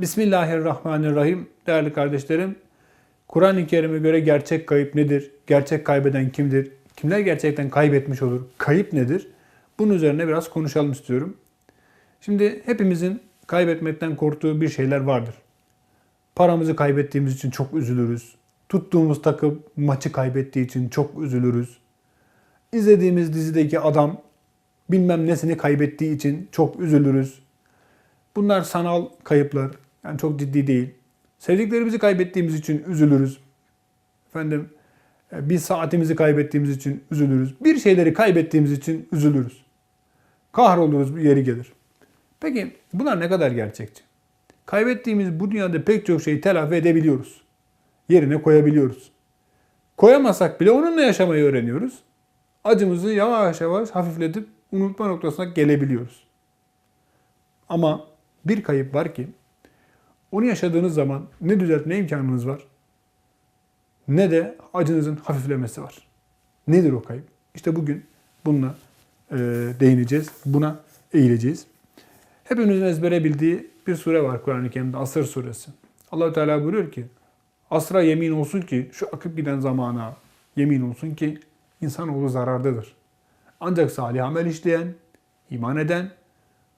Bismillahirrahmanirrahim. Değerli kardeşlerim, Kur'an-ı Kerim'e göre gerçek kayıp nedir? Gerçek kaybeden kimdir? Kimler gerçekten kaybetmiş olur? Kayıp nedir? Bunun üzerine biraz konuşalım istiyorum. Şimdi hepimizin kaybetmekten korktuğu bir şeyler vardır. Paramızı kaybettiğimiz için çok üzülürüz. Tuttuğumuz takım maçı kaybettiği için çok üzülürüz. İzlediğimiz dizideki adam bilmem nesini kaybettiği için çok üzülürüz. Bunlar sanal kayıplar. Yani çok ciddi değil. Sevdiklerimizi kaybettiğimiz için üzülürüz. Efendim e, bir saatimizi kaybettiğimiz için üzülürüz. Bir şeyleri kaybettiğimiz için üzülürüz. Kahroluruz bir yeri gelir. Peki bunlar ne kadar gerçekçi? Kaybettiğimiz bu dünyada pek çok şeyi telafi edebiliyoruz. Yerine koyabiliyoruz. Koyamasak bile onunla yaşamayı öğreniyoruz. Acımızı yavaş yavaş hafifletip unutma noktasına gelebiliyoruz. Ama bir kayıp var ki onu yaşadığınız zaman ne düzeltme imkanınız var ne de acınızın hafiflemesi var. Nedir o kayıp? İşte bugün bununla e, değineceğiz. Buna eğileceğiz. Hepimizin ezbere bildiği bir sure var Kur'an-ı Kerim'de Asır suresi. allah Teala buyuruyor ki Asra yemin olsun ki şu akıp giden zamana yemin olsun ki insanoğlu zarardadır. Ancak salih amel işleyen, iman eden,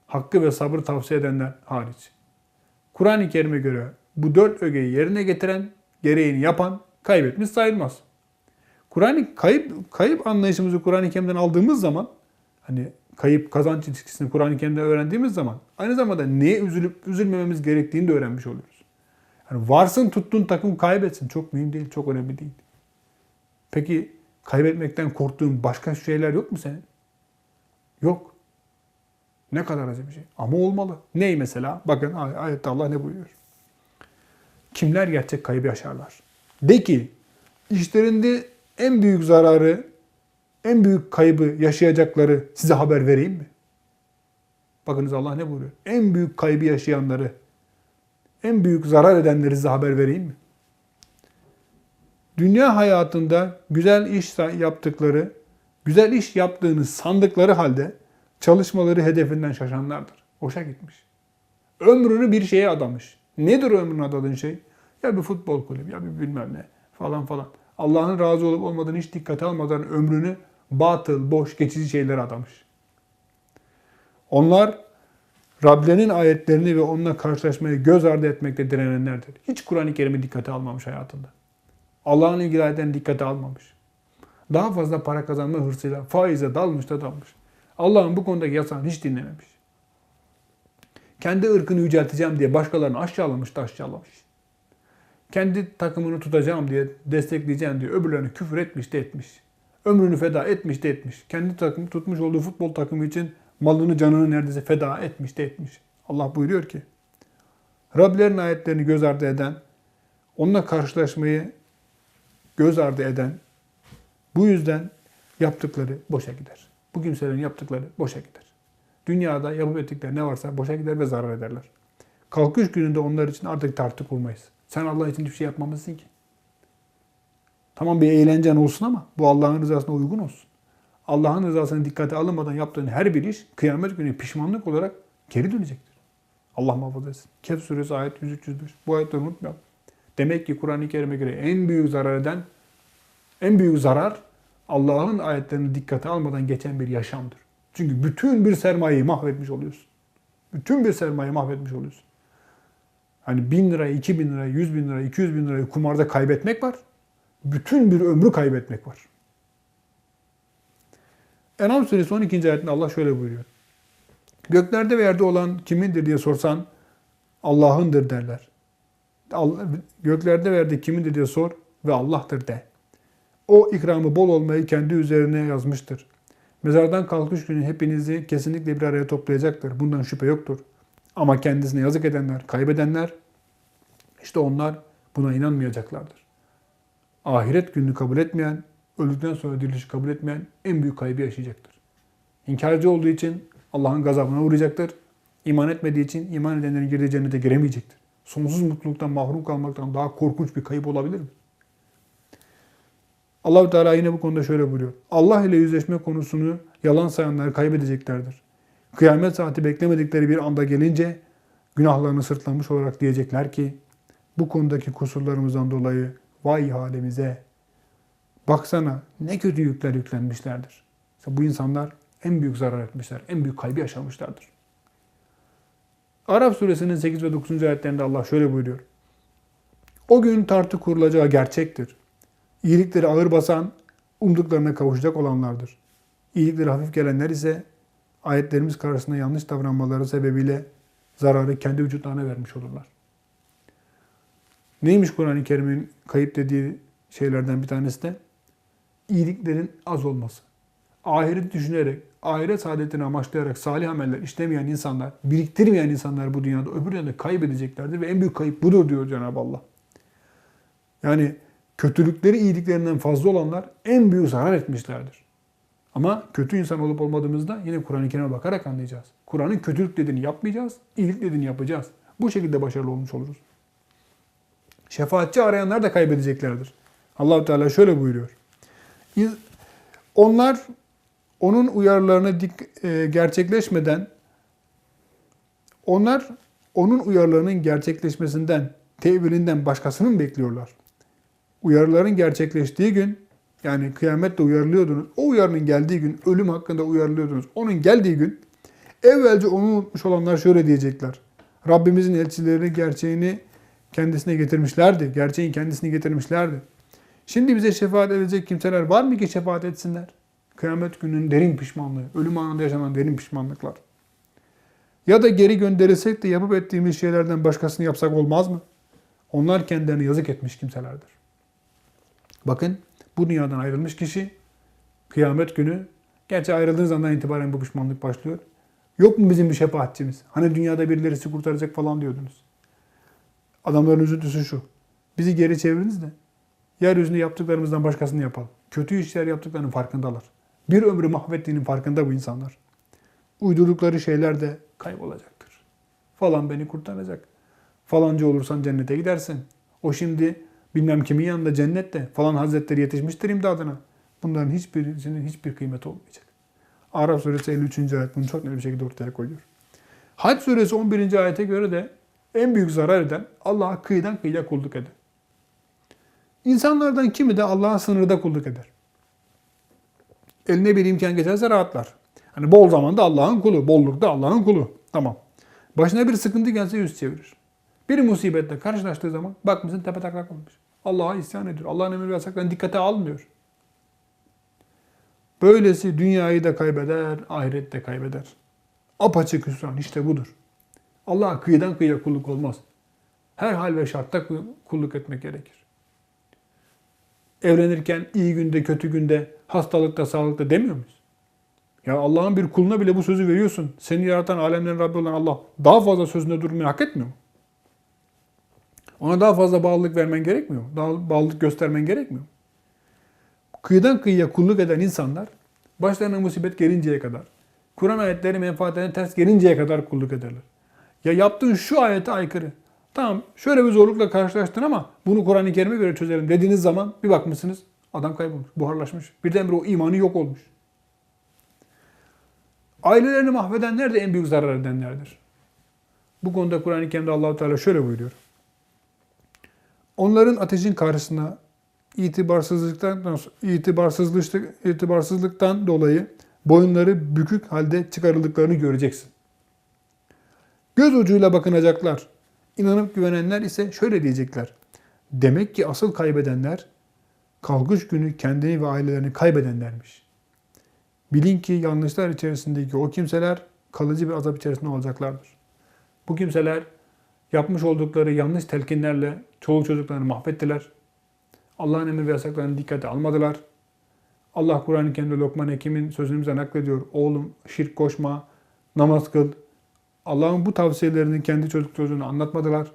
hakkı ve sabır tavsiye edenler hariç. Kur'an-ı Kerim'e göre bu dört ögeyi yerine getiren, gereğini yapan kaybetmiş sayılmaz. Kur'an kayıp kayıp anlayışımızı Kur'an-ı Kerim'den aldığımız zaman hani kayıp kazanç ilişkisini Kur'an-ı Kerim'de öğrendiğimiz zaman aynı zamanda neye üzülüp üzülmememiz gerektiğini de öğrenmiş oluyoruz. Yani varsın tuttuğun takım kaybetsin. Çok mühim değil, çok önemli değil. Peki kaybetmekten korktuğun başka şeyler yok mu senin? Yok. Ne kadar acı bir şey. Ama olmalı. Ney mesela? Bakın ay- ayette Allah ne buyuruyor? Kimler gerçek kaybı yaşarlar? De ki işlerinde en büyük zararı, en büyük kaybı yaşayacakları size haber vereyim mi? Bakınız Allah ne buyuruyor? En büyük kaybı yaşayanları, en büyük zarar edenleri size haber vereyim mi? Dünya hayatında güzel iş yaptıkları, güzel iş yaptığını sandıkları halde çalışmaları hedefinden şaşanlardır. Boşa gitmiş. Ömrünü bir şeye adamış. Nedir ömrünü adadığın şey? Ya bir futbol kulübü, ya bir bilmem ne falan falan. Allah'ın razı olup olmadığını hiç dikkate almadan ömrünü batıl, boş, geçici şeylere adamış. Onlar Rablerinin ayetlerini ve onunla karşılaşmayı göz ardı etmekte direnenlerdir. Hiç Kur'an-ı Kerim'i dikkate almamış hayatında. Allah'ın ayetlerini dikkate almamış. Daha fazla para kazanma hırsıyla faize dalmış da dalmış. Allah'ın bu konudaki yasağını hiç dinlememiş. Kendi ırkını yücelteceğim diye başkalarını aşağılamış da aşağılamış. Kendi takımını tutacağım diye, destekleyeceğim diye öbürlerine küfür etmiş de etmiş. Ömrünü feda etmiş de etmiş. Kendi takım tutmuş olduğu futbol takımı için malını canını neredeyse feda etmiş de etmiş. Allah buyuruyor ki Rablerin ayetlerini göz ardı eden, onunla karşılaşmayı göz ardı eden, bu yüzden yaptıkları boşa gider. Bu kimselerin yaptıkları boşa gider. Dünyada yapıp ettikleri ne varsa boşa gider ve zarar ederler. Kalkış gününde onlar için artık tartı kurmayız. Sen Allah için hiçbir şey yapmamışsın ki. Tamam bir eğlencen olsun ama bu Allah'ın rızasına uygun olsun. Allah'ın rızasını dikkate alınmadan yaptığın her bir iş kıyamet günü pişmanlık olarak geri dönecektir. Allah muhafaza etsin. Kehf suresi ayet 103 Bu ayetleri unutmayalım. Demek ki Kur'an-ı Kerim'e göre en büyük zarar eden, en büyük zarar Allah'ın ayetlerini dikkate almadan geçen bir yaşamdır. Çünkü bütün bir sermayeyi mahvetmiş oluyorsun. Bütün bir sermayeyi mahvetmiş oluyorsun. Hani bin lirayı, iki bin lirayı, yüz bin lirayı, iki yüz bin lirayı kumarda kaybetmek var. Bütün bir ömrü kaybetmek var. Enam suresi 12. ayetinde Allah şöyle buyuruyor. Göklerde ve yerde olan kimindir diye sorsan Allah'ındır derler. Göklerde ve yerde kimindir diye sor ve Allah'tır de. O ikramı bol olmayı kendi üzerine yazmıştır. Mezardan kalkış günü hepinizi kesinlikle bir araya toplayacaktır. Bundan şüphe yoktur. Ama kendisine yazık edenler, kaybedenler, işte onlar buna inanmayacaklardır. Ahiret gününü kabul etmeyen, öldükten sonra dirilişi kabul etmeyen en büyük kaybı yaşayacaktır. İnkarcı olduğu için Allah'ın gazabına uğrayacaktır. İman etmediği için iman edenlerin girdiği cennete giremeyecektir. Sonsuz mutluluktan mahrum kalmaktan daha korkunç bir kayıp olabilir mi? Allahü Teala yine bu konuda şöyle buyuruyor. Allah ile yüzleşme konusunu yalan sayanlar kaybedeceklerdir. Kıyamet saati beklemedikleri bir anda gelince günahlarını sırtlamış olarak diyecekler ki bu konudaki kusurlarımızdan dolayı vay halimize baksana ne kötü yükler yüklenmişlerdir. İşte bu insanlar en büyük zarar etmişler, en büyük kaybı yaşamışlardır. Arap suresinin 8 ve 9. ayetlerinde Allah şöyle buyuruyor. O gün tartı kurulacağı gerçektir. İyilikleri ağır basan, umduklarına kavuşacak olanlardır. İyilikleri hafif gelenler ise ayetlerimiz karşısında yanlış davranmaları sebebiyle zararı kendi vücutlarına vermiş olurlar. Neymiş Kur'an-ı Kerim'in kayıp dediği şeylerden bir tanesi de? iyiliklerin az olması. Ahiret düşünerek, ahiret saadetini amaçlayarak salih ameller işlemeyen insanlar, biriktirmeyen insanlar bu dünyada öbür dünyada kaybedeceklerdir ve en büyük kayıp budur diyor Cenab-ı Allah. Yani kötülükleri iyiliklerinden fazla olanlar en büyük zarar etmişlerdir. Ama kötü insan olup olmadığımızda yine Kur'an-ı Kerim'e bakarak anlayacağız. Kur'an'ın kötülük dediğini yapmayacağız, iyilik dediğini yapacağız. Bu şekilde başarılı olmuş oluruz. Şefaatçi arayanlar da kaybedeceklerdir. Allahu Teala şöyle buyuruyor. Onlar onun uyarılarını dik, e, gerçekleşmeden onlar onun uyarılarının gerçekleşmesinden, tevilinden başkasını mı bekliyorlar? Uyarıların gerçekleştiği gün yani kıyamette uyarılıyordunuz. O uyarının geldiği gün, ölüm hakkında uyarılıyordunuz. Onun geldiği gün evvelce onu unutmuş olanlar şöyle diyecekler. Rabbimizin elçilerini gerçeğini kendisine getirmişlerdi. Gerçeğin kendisini getirmişlerdi. Şimdi bize şefaat edecek kimseler var mı ki şefaat etsinler? Kıyamet gününün derin pişmanlığı, ölüm anında yaşanan derin pişmanlıklar. Ya da geri gönderilsek de yapıp ettiğimiz şeylerden başkasını yapsak olmaz mı? Onlar kendilerine yazık etmiş kimselerdir. Bakın bu dünyadan ayrılmış kişi kıyamet günü, gerçi ayrıldığınız andan itibaren bu pişmanlık başlıyor. Yok mu bizim bir şefaatçimiz? Hani dünyada birileri sizi kurtaracak falan diyordunuz. Adamların üzüntüsü şu. Bizi geri çeviriniz de yeryüzünde yaptıklarımızdan başkasını yapalım. Kötü işler yaptıklarının farkındalar. Bir ömrü mahvettiğinin farkında bu insanlar. Uydurdukları şeyler de kaybolacaktır. Falan beni kurtaracak. Falanca olursan cennete gidersin. O şimdi bilmem kimin yanında cennette falan hazretleri yetişmiştir imdadına. Bunların hiçbirisinin hiçbir kıymeti olmayacak. Araf suresi 53. ayet bunu çok net bir şekilde ortaya koyuyor. Hac suresi 11. ayete göre de en büyük zarar eden Allah'a kıyıdan kıyıya kulluk eder. İnsanlardan kimi de Allah'a sınırda kulluk eder. Eline bir imkan geçerse rahatlar. Hani bol zamanda Allah'ın kulu, bollukta Allah'ın kulu. Tamam. Başına bir sıkıntı gelse yüz çevirir. Bir musibetle karşılaştığı zaman bakmışsın tepe taklak olmuş. Allah'a isyan ediyor. Allah'ın emir ve yasaklarını dikkate almıyor. Böylesi dünyayı da kaybeder, ahirette de kaybeder. Apaçık hüsran işte budur. Allah'a kıyıdan kıyıya kulluk olmaz. Her hal ve şartta kulluk etmek gerekir. Evlenirken iyi günde, kötü günde, hastalıkta, sağlıkta demiyor muyuz? Ya Allah'ın bir kuluna bile bu sözü veriyorsun. Seni yaratan alemlerin Rabbi olan Allah daha fazla sözünde durmayı hak etmiyor mu? Ona daha fazla bağlılık vermen gerekmiyor? Daha bağlılık göstermen gerekmiyor? Kıyıdan kıyıya kulluk eden insanlar başlarına musibet gelinceye kadar, Kur'an ayetleri menfaatlerine ters gelinceye kadar kulluk ederler. Ya yaptığın şu ayete aykırı. Tamam şöyle bir zorlukla karşılaştın ama bunu Kur'an-ı Kerim'e göre çözelim dediğiniz zaman bir bakmışsınız adam kaybolmuş, buharlaşmış. Birdenbire o imanı yok olmuş. Ailelerini mahvedenler de en büyük zarar edenlerdir. Bu konuda Kur'an-ı Kerim'de allah Teala şöyle buyuruyor. Onların ateşin karşısına itibarsızlıktan, itibarsızlıktan, itibarsızlıktan dolayı boyunları bükük halde çıkarıldıklarını göreceksin. Göz ucuyla bakınacaklar. İnanıp güvenenler ise şöyle diyecekler. Demek ki asıl kaybedenler kalkış günü kendini ve ailelerini kaybedenlermiş. Bilin ki yanlışlar içerisindeki o kimseler kalıcı bir azap içerisinde olacaklardır. Bu kimseler yapmış oldukları yanlış telkinlerle çoluk çocuklarını mahvettiler. Allah'ın emir ve yasaklarını dikkate almadılar. Allah Kur'an-ı Kerim'de Lokman Hekim'in sözünü bize naklediyor. Oğlum şirk koşma, namaz kıl, Allah'ın bu tavsiyelerini kendi çocuk çocuğuna anlatmadılar.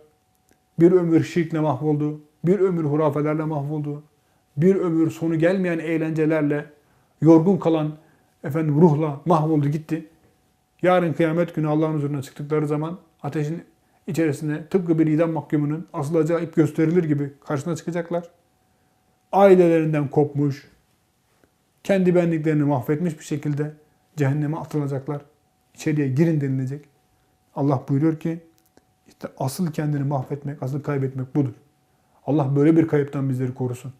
Bir ömür şirkle mahvoldu. Bir ömür hurafelerle mahvoldu. Bir ömür sonu gelmeyen eğlencelerle yorgun kalan efendim ruhla mahvoldu gitti. Yarın kıyamet günü Allah'ın huzuruna çıktıkları zaman ateşin içerisine tıpkı bir idam mahkumunun asılacağı ip gösterilir gibi karşısına çıkacaklar. Ailelerinden kopmuş, kendi benliklerini mahvetmiş bir şekilde cehenneme atılacaklar. İçeriye girin denilecek. Allah buyuruyor ki İşte asıl kendini mahvetmek, asıl kaybetmek budur. Allah böyle bir kayıptan bizleri korusun.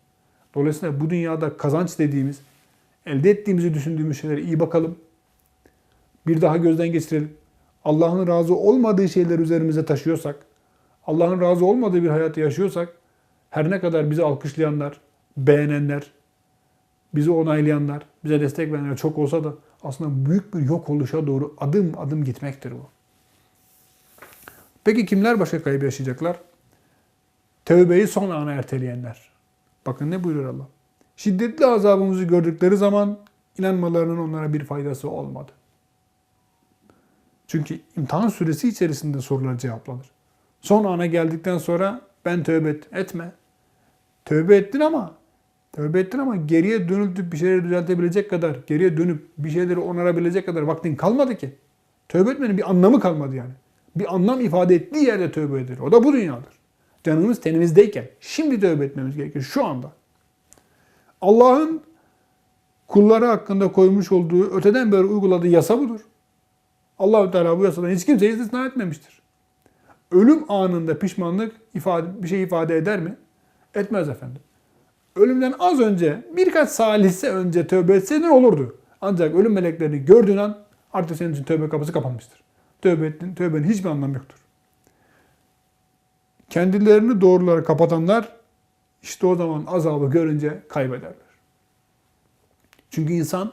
Dolayısıyla bu dünyada kazanç dediğimiz, elde ettiğimizi düşündüğümüz şeylere iyi bakalım. Bir daha gözden geçirelim. Allah'ın razı olmadığı şeyler üzerimize taşıyorsak, Allah'ın razı olmadığı bir hayatı yaşıyorsak, her ne kadar bizi alkışlayanlar, beğenenler, bizi onaylayanlar, bize destek verenler çok olsa da aslında büyük bir yok oluşa doğru adım adım gitmektir bu. Peki kimler başka kaybı yaşayacaklar? Tövbeyi son ana erteleyenler. Bakın ne buyuruyor Allah. Şiddetli azabımızı gördükleri zaman inanmalarının onlara bir faydası olmadı. Çünkü imtihan süresi içerisinde sorular cevaplanır. Son ana geldikten sonra ben tövbe et, etme. Tövbe ettin ama tövbe ettin ama geriye dönüp bir şeyleri düzeltebilecek kadar, geriye dönüp bir şeyleri onarabilecek kadar vaktin kalmadı ki. Tövbe etmenin bir anlamı kalmadı yani. Bir anlam ifade ettiği yerde tövbe edilir. O da bu dünyadır. Canımız tenimizdeyken şimdi tövbe etmemiz gerekir şu anda. Allah'ın kulları hakkında koymuş olduğu öteden beri uyguladığı yasa budur. Allahü Teala bu yasadan hiç kimseyi istisna etmemiştir. Ölüm anında pişmanlık ifade, bir şey ifade eder mi? Etmez efendim. Ölümden az önce, birkaç salise önce tövbe etseydin olurdu. Ancak ölüm meleklerini gördüğün an artık senin için tövbe kapısı kapanmıştır. Tövbe ettin, tövbenin hiçbir anlamı yoktur. Kendilerini doğrulara kapatanlar işte o zaman azabı görünce kaybederler. Çünkü insan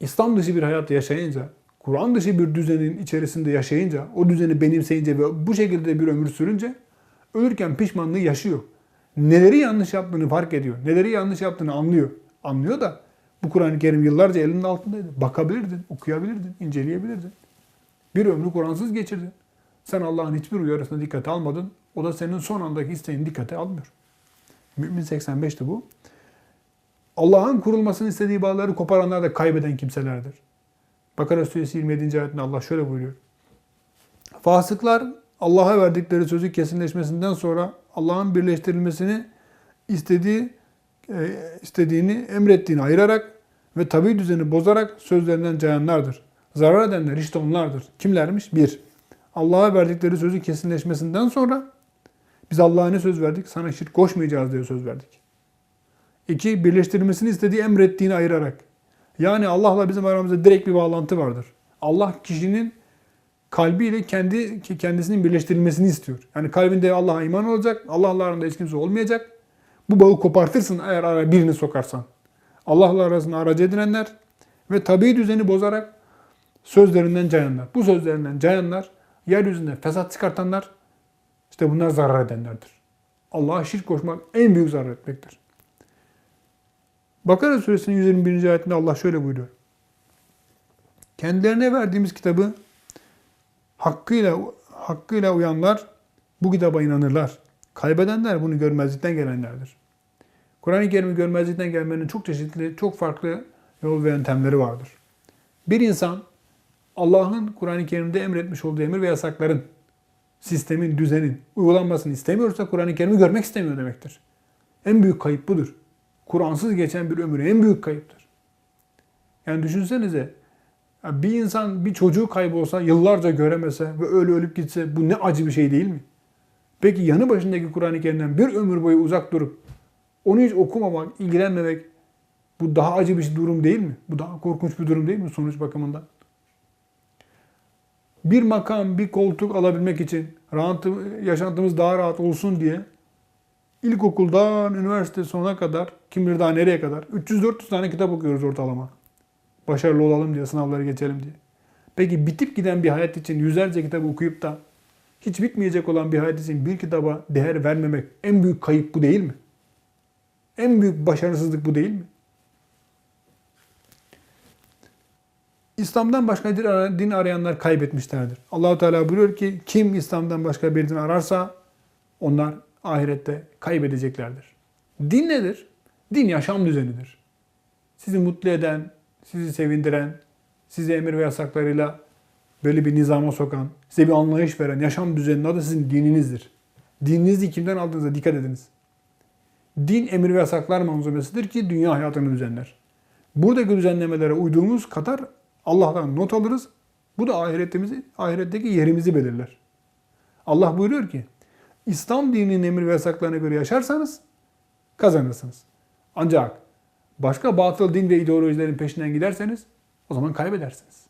İslam dışı bir hayat yaşayınca, Kur'an dışı bir düzenin içerisinde yaşayınca, o düzeni benimseyince ve bu şekilde bir ömür sürünce ölürken pişmanlığı yaşıyor. Neleri yanlış yaptığını fark ediyor. Neleri yanlış yaptığını anlıyor. Anlıyor da bu Kur'an-ı Kerim yıllarca elinin altındaydı. Bakabilirdin, okuyabilirdin, inceleyebilirdin. Bir ömrü Kur'ansız geçirdin. Sen Allah'ın hiçbir uyarısına dikkate almadın. O da senin son andaki isteğini dikkate almıyor. Mümin 85'ti bu. Allah'ın kurulmasını istediği bağları koparanlar da kaybeden kimselerdir. Bakara suresi 27. ayetinde Allah şöyle buyuruyor. Fasıklar Allah'a verdikleri sözü kesinleşmesinden sonra Allah'ın birleştirilmesini istediği e, istediğini emrettiğini ayırarak ve tabi düzeni bozarak sözlerinden cayanlardır. Zarar edenler işte onlardır. Kimlermiş? Bir, Allah'a verdikleri sözü kesinleşmesinden sonra biz Allah'a ne söz verdik? Sana şirk koşmayacağız diye söz verdik. İki, birleştirilmesini istediği emrettiğini ayırarak. Yani Allah'la bizim aramızda direkt bir bağlantı vardır. Allah kişinin kalbiyle kendi kendisinin birleştirilmesini istiyor. Yani kalbinde Allah'a iman olacak, Allah'la arasında hiç kimse olmayacak. Bu bağı kopartırsın eğer araya birini sokarsan. Allah'la arasında aracı edinenler ve tabi düzeni bozarak sözlerinden cayanlar. Bu sözlerinden cayanlar, yeryüzünde fesat çıkartanlar, işte bunlar zarar edenlerdir. Allah'a şirk koşmak en büyük zarar etmektir. Bakara suresinin 121. ayetinde Allah şöyle buyuruyor. Kendilerine verdiğimiz kitabı hakkıyla hakkıyla uyanlar bu kitaba inanırlar. Kaybedenler bunu görmezlikten gelenlerdir. Kur'an-ı Kerim'i görmezlikten gelmenin çok çeşitli, çok farklı yol ve yöntemleri vardır. Bir insan Allah'ın Kur'an-ı Kerim'de emretmiş olduğu emir ve yasakların, sistemin, düzenin uygulanmasını istemiyorsa Kur'an-ı Kerim'i görmek istemiyor demektir. En büyük kayıp budur. Kur'ansız geçen bir ömür en büyük kayıptır. Yani düşünsenize bir insan bir çocuğu kaybolsa, yıllarca göremese ve öyle ölüp gitse bu ne acı bir şey değil mi? Peki yanı başındaki Kur'an-ı Kerim'den bir ömür boyu uzak durup onu hiç okumamak, ilgilenmemek bu daha acı bir durum değil mi? Bu daha korkunç bir durum değil mi sonuç bakımından? Bir makam, bir koltuk alabilmek için rahatı, yaşantımız daha rahat olsun diye ilkokuldan üniversite sonuna kadar, kim bilir daha nereye kadar 300-400 tane kitap okuyoruz ortalama. Başarılı olalım diye, sınavları geçelim diye. Peki bitip giden bir hayat için yüzlerce kitap okuyup da hiç bitmeyecek olan bir hayat için bir kitaba değer vermemek en büyük kayıp bu değil mi? En büyük başarısızlık bu değil mi? İslam'dan başka din arayanlar kaybetmişlerdir. Allahu Teala buyuruyor ki kim İslam'dan başka bir din ararsa onlar ahirette kaybedeceklerdir. Din nedir? Din yaşam düzenidir. Sizi mutlu eden, sizi sevindiren, sizi emir ve yasaklarıyla böyle bir nizama sokan, size bir anlayış veren yaşam düzeninin adı sizin dininizdir. Dininizi kimden aldığınıza dikkat ediniz. Din emir ve yasaklar manzumesidir ki dünya hayatını düzenler. Buradaki düzenlemelere uyduğumuz kadar Allah'tan not alırız. Bu da ahiretimizi, ahiretteki yerimizi belirler. Allah buyuruyor ki İslam dininin emir ve yasaklarına göre yaşarsanız kazanırsınız. Ancak başka batıl din ve ideolojilerin peşinden giderseniz o zaman kaybedersiniz.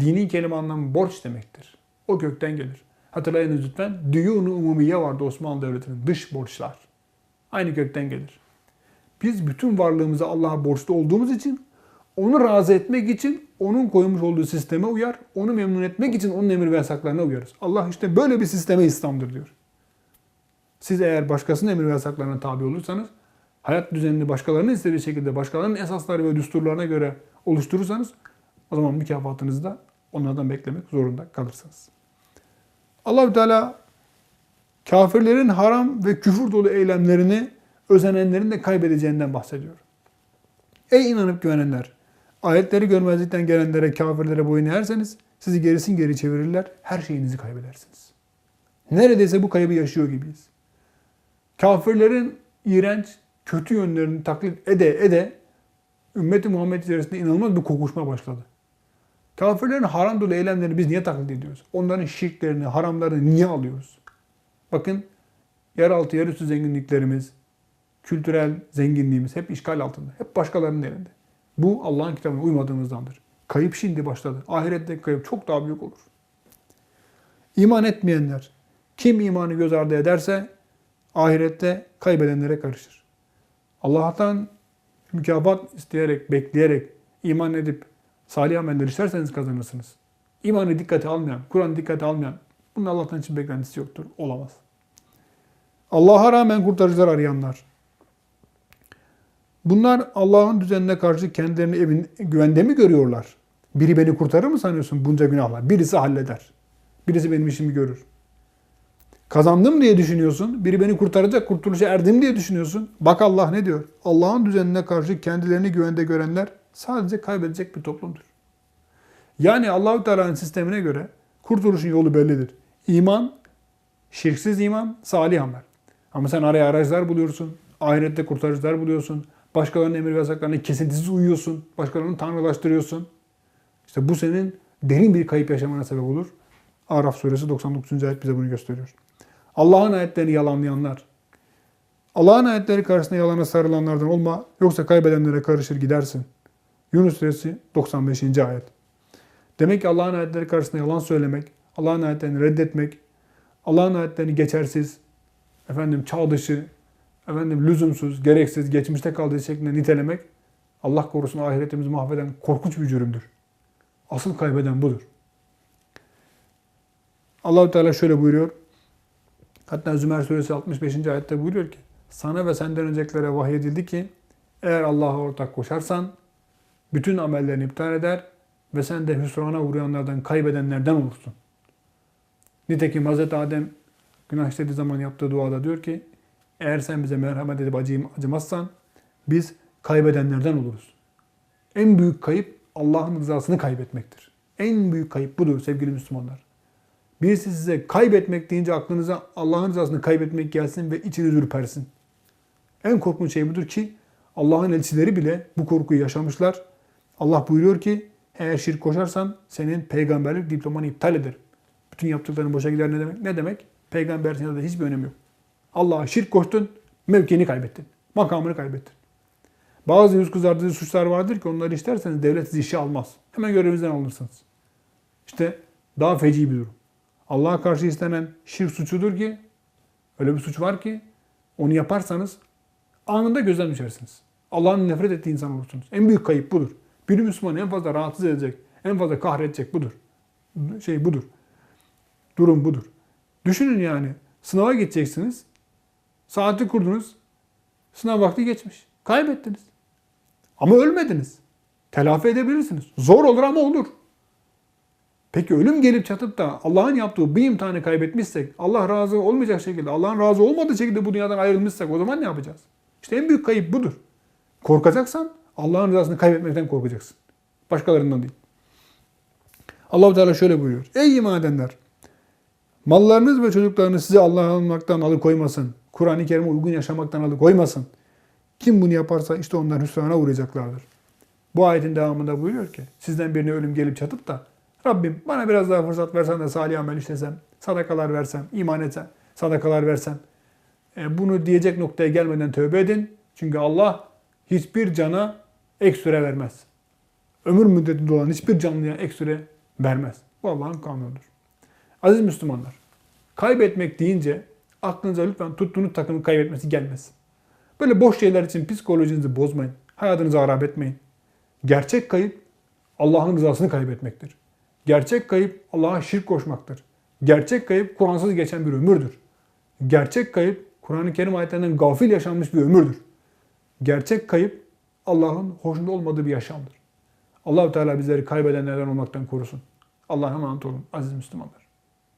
Dini kelime anlamı borç demektir. O kökten gelir. Hatırlayınız lütfen. Düyun-u umumiye vardı Osmanlı Devleti'nin. Dış borçlar. Aynı kökten gelir. Biz bütün varlığımızı Allah'a borçlu olduğumuz için onu razı etmek için onun koymuş olduğu sisteme uyar. Onu memnun etmek için onun emir ve yasaklarına uyarız. Allah işte böyle bir sisteme İslam'dır diyor. Siz eğer başkasının emir ve yasaklarına tabi olursanız, hayat düzenini başkalarının istediği şekilde, başkalarının esasları ve düsturlarına göre oluşturursanız, o zaman mükafatınızı da onlardan beklemek zorunda kalırsınız. Allahü Teala kafirlerin haram ve küfür dolu eylemlerini özenenlerin de kaybedeceğinden bahsediyor. Ey inanıp güvenenler! Ayetleri görmezlikten gelenlere, kafirlere boyun eğerseniz sizi gerisin geri çevirirler, her şeyinizi kaybedersiniz. Neredeyse bu kaybı yaşıyor gibiyiz. Kafirlerin iğrenç, kötü yönlerini taklit ede ede ümmeti Muhammed içerisinde inanılmaz bir kokuşma başladı. Kafirlerin haram dolu eylemlerini biz niye taklit ediyoruz? Onların şirklerini, haramlarını niye alıyoruz? Bakın yeraltı, yerüstü zenginliklerimiz, kültürel zenginliğimiz hep işgal altında. Hep başkalarının elinde. Bu Allah'ın kitabına uymadığımızdandır. Kayıp şimdi başladı. Ahirette kayıp çok daha büyük olur. İman etmeyenler, kim imanı göz ardı ederse ahirette kaybedenlere karışır. Allah'tan mükafat isteyerek, bekleyerek, iman edip salih ameller işlerseniz kazanırsınız. İmanı dikkate almayan, Kur'an dikkate almayan, bunun Allah'tan için beklentisi yoktur. Olamaz. Allah'a rağmen kurtarıcılar arayanlar. Bunlar Allah'ın düzenine karşı kendilerini evin güvende mi görüyorlar? Biri beni kurtarır mı sanıyorsun bunca günahlar? Birisi halleder. Birisi benim işimi görür. Kazandım diye düşünüyorsun. Biri beni kurtaracak, kurtuluşa erdim diye düşünüyorsun. Bak Allah ne diyor? Allah'ın düzenine karşı kendilerini güvende görenler sadece kaybedecek bir toplumdur. Yani Allahü Teala'nın sistemine göre kurtuluşun yolu bellidir. İman, şirksiz iman, salih amel. Ama sen araya aracılar buluyorsun. Ahirette kurtarıcılar buluyorsun. Başkalarının emir ve yasaklarına kesintisiz uyuyorsun. Başkalarını tanrılaştırıyorsun. İşte bu senin derin bir kayıp yaşamana sebep olur. Araf suresi 99. ayet bize bunu gösteriyor. Allah'ın ayetlerini yalanlayanlar. Allah'ın ayetleri karşısında yalana sarılanlardan olma yoksa kaybedenlere karışır gidersin. Yunus suresi 95. ayet. Demek ki Allah'ın ayetleri karşısında yalan söylemek, Allah'ın ayetlerini reddetmek, Allah'ın ayetlerini geçersiz, efendim çağ dışı, efendim lüzumsuz, gereksiz, geçmişte kaldığı şeklinde nitelemek Allah korusun ahiretimizi mahveden korkunç bir cürümdür. Asıl kaybeden budur. Allahu Teala şöyle buyuruyor. Hatta Zümer suresi 65. ayette buyuruyor ki sana ve senden öncekilere vahyedildi ki eğer Allah'a ortak koşarsan bütün amellerini iptal eder ve sen de hüsrana uğrayanlardan kaybedenlerden olursun. Nitekim Hz. Adem günah işlediği zaman yaptığı duada diyor ki eğer sen bize merhamet edip acıyım, acımazsan biz kaybedenlerden oluruz. En büyük kayıp Allah'ın rızasını kaybetmektir. En büyük kayıp budur sevgili Müslümanlar. Birisi size kaybetmek deyince aklınıza Allah'ın rızasını kaybetmek gelsin ve içiniz ürpersin. En korkunç şey budur ki Allah'ın elçileri bile bu korkuyu yaşamışlar. Allah buyuruyor ki eğer şirk koşarsan senin peygamberlik diplomanı iptal ederim. Bütün yaptıkların boşa gider ne demek? Ne demek? Peygamberliğin de hiçbir önemi yok. Allah'a şirk koştun, mevkini kaybettin. Makamını kaybettin. Bazı yüz kızartıcı suçlar vardır ki onları işlerseniz devlet sizi işe almaz. Hemen görevinizden alırsınız. İşte daha feci bir durum. Allah'a karşı istenen şirk suçudur ki öyle bir suç var ki onu yaparsanız anında gözden düşersiniz. Allah'ın nefret ettiği insan olursunuz. En büyük kayıp budur. Bir Müslümanı en fazla rahatsız edecek, en fazla kahredecek budur. Şey budur. Durum budur. Düşünün yani sınava gideceksiniz. Saati kurdunuz. Sınav vakti geçmiş. Kaybettiniz. Ama ölmediniz. Telafi edebilirsiniz. Zor olur ama olur. Peki ölüm gelip çatıp da Allah'ın yaptığı bir imtihanı kaybetmişsek, Allah razı olmayacak şekilde, Allah'ın razı olmadığı şekilde bu dünyadan ayrılmışsak o zaman ne yapacağız? İşte en büyük kayıp budur. Korkacaksan Allah'ın rızasını kaybetmekten korkacaksın. Başkalarından değil. allah Teala şöyle buyuruyor. Ey iman edenler! Mallarınız ve çocuklarınız sizi Allah'a almaktan alıkoymasın. Kur'an-ı Kerim'e uygun yaşamaktan alıkoymasın. Kim bunu yaparsa işte onlar hüsrana uğrayacaklardır. Bu ayetin devamında buyuruyor ki sizden birine ölüm gelip çatıp da Rabbim bana biraz daha fırsat versen de salih amel işlesem, sadakalar versem, iman etsem, sadakalar versem. E, bunu diyecek noktaya gelmeden tövbe edin. Çünkü Allah hiçbir cana ek süre vermez. Ömür müddeti olan hiçbir canlıya ek süre vermez. Bu Allah'ın kanunudur. Aziz Müslümanlar, kaybetmek deyince aklınıza lütfen tuttuğunuz takımı kaybetmesi gelmez. Böyle boş şeyler için psikolojinizi bozmayın. Hayatınızı harap etmeyin. Gerçek kayıp Allah'ın rızasını kaybetmektir. Gerçek kayıp Allah'a şirk koşmaktır. Gerçek kayıp Kur'ansız geçen bir ömürdür. Gerçek kayıp Kur'an-ı Kerim ayetlerinden gafil yaşanmış bir ömürdür. Gerçek kayıp Allah'ın hoşnut olmadığı bir yaşamdır. Allahu Teala bizleri kaybedenlerden olmaktan korusun. Allah'a emanet olun aziz Müslümanlar.